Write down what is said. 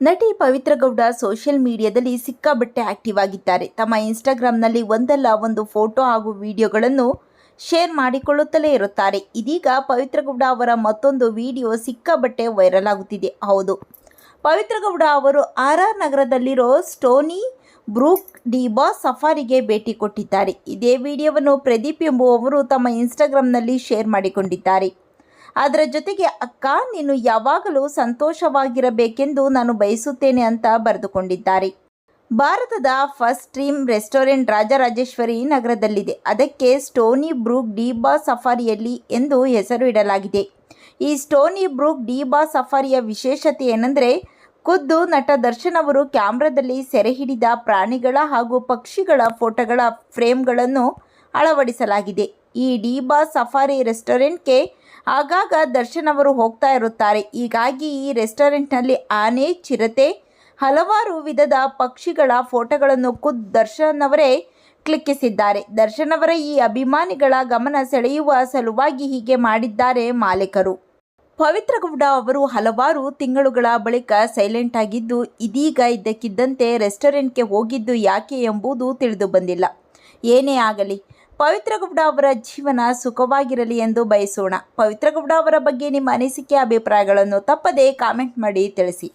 ನಟಿ ಪವಿತ್ರ ಗೌಡ ಸೋಷಿಯಲ್ ಮೀಡಿಯಾದಲ್ಲಿ ಸಿಕ್ಕಾಬಟ್ಟೆ ಆಕ್ಟಿವ್ ಆಗಿದ್ದಾರೆ. ತಮ್ಮ ಇನ್ಸ್ಟಾಗ್ರಾಂನಲ್ಲಿ ಒಂದಲ್ಲ ಒಂದು ಫೋಟೋ ಹಾಗೂ ವಿಡಿಯೋಗಳನ್ನು ಶೇರ್ ಮಾಡಿಕೊಳ್ಳುತ್ತಲೇ ಇರುತ್ತಾರೆ. ಇದೀಗ ಪವಿತ್ರ ಗೌಡ ಅವರ ಮತ್ತೊಂದು ವಿಡಿಯೋ ಸಿಕ್ಕಾಬಟ್ಟೆ ವೈರಲ್ ಆಗುತ್ತಿದೆ. ಹೌದು ಪವಿತ್ರ ಗೌಡ ಅವರು ಆರ್ ಆರ್ ನಗರದಲ್ಲಿರೋ ಸ್ಟೋನಿ ಬ್ರೂಕ್ ಡಿಬಾ ಸಫಾರಿಗೆ ಭೇಟಿ ಕೊಟ್ಟಿದ್ದಾರೆ. ಇದೇ ವಿಡಿಯೋವನ್ನು ಪ್ರದೀಪ್ ಎಂಬುವವರು ತಮ್ಮ ಇನ್ಸ್ಟಾಗ್ರಾಂನಲ್ಲಿ ಶೇರ್ ಮಾಡಿಕೊಂಡಿದ್ದಾರೆ. ಅದರ ಜೊತೆಗೆ, ಅಕ್ಕ, ನೀನು ಯಾವಾಗಲೂ ಸಂತೋಷವಾಗಿರಬೇಕೆಂದು ನಾನು ಬಯಸುತ್ತೇನೆ ಅಂತ ಬರೆದುಕೊಂಡಿದ್ದಾರೆ. ಭಾರತದ ಫಸ್ಟ್ ಸ್ಟ್ರೀಮ್ ರೆಸ್ಟೋರೆಂಟ್ ರಾಜರಾಜೇಶ್ವರಿ ನಗರದಲ್ಲಿದೆ. ಅದಕ್ಕೆ ಸ್ಟೋನಿ ಬ್ರೂಕ್ ಡೀಬಾ ಸಫಾರಿಯಲ್ಲಿ ಎಂದು ಹೆಸರು ಇಡಲಾಗಿದೆ. ಈ ಸ್ಟೋನಿ ಬ್ರೂಕ್ ಡೀಬಾ ಸಫಾರಿಯ ವಿಶೇಷತೆ ಏನೆಂದರೆ, ಖುದ್ದು ನಟ ದರ್ಶನ್ ಅವರು ಕ್ಯಾಮ್ರಾದಲ್ಲಿ ಸೆರೆ ಹಿಡಿದ ಪ್ರಾಣಿಗಳ ಹಾಗೂ ಪಕ್ಷಿಗಳ ಫೋಟೋಗಳ ಫ್ರೇಮ್ಗಳನ್ನು ಅಳವಡಿಸಲಾಗಿದೆ. ಈ ಡೀಬಾ ಸಫಾರಿ ರೆಸ್ಟೋರೆಂಟ್ಗೆ ಆಗಾಗ ದರ್ಶನ್ ಅವರು ಹೋಗ್ತಾ ಇರುತ್ತಾರೆ. ಹೀಗಾಗಿ ಈ ರೆಸ್ಟೋರೆಂಟ್ನಲ್ಲಿ ಆನೆ, ಚಿರತೆ, ಹಲವಾರು ವಿಧದ ಪಕ್ಷಿಗಳ ಫೋಟೋಗಳನ್ನು ಖುದ್ ದರ್ಶನ್ ಅವರೇ ಕ್ಲಿಕ್ಕಿಸಿದ್ದಾರೆ. ದರ್ಶನ್ ಅವರ ಈ ಅಭಿಮಾನಿಗಳ ಗಮನ ಸೆಳೆಯುವ ಸಲುವಾಗಿ ಹೀಗೆ ಮಾಡಿದ್ದಾರೆ ಮಾಲೀಕರು. ಪವಿತ್ರ ಗೌಡ ಅವರು ಹಲವಾರು ತಿಂಗಳುಗಳ ಬಳಿಕ ಸೈಲೆಂಟ್ ಆಗಿದ್ದು, ಇದೀಗ ಇದ್ದಕ್ಕಿದ್ದಂತೆ ರೆಸ್ಟೋರೆಂಟ್ಗೆ ಹೋಗಿದ್ದು ಯಾಕೆ ಎಂಬುದು ತಿಳಿದು ಬಂದಿಲ್ಲ. ಏನೇ ಆಗಲಿ ಪವಿತ್ರ ಗೌಡ ಅವರ ಜೀವನ ಸುಖವಾಗಿರಲಿ ಎಂದು ಬಯಸೋಣ. ಪವಿತ್ರ ಗೌಡ ಅವರ ಬಗ್ಗೆ ನಿಮ್ಮ ಅನಿಸಿಕೆ, ಅಭಿಪ್ರಾಯಗಳನ್ನು ತಪ್ಪದೇ ಕಾಮೆಂಟ್ ಮಾಡಿ ತಿಳಿಸಿ.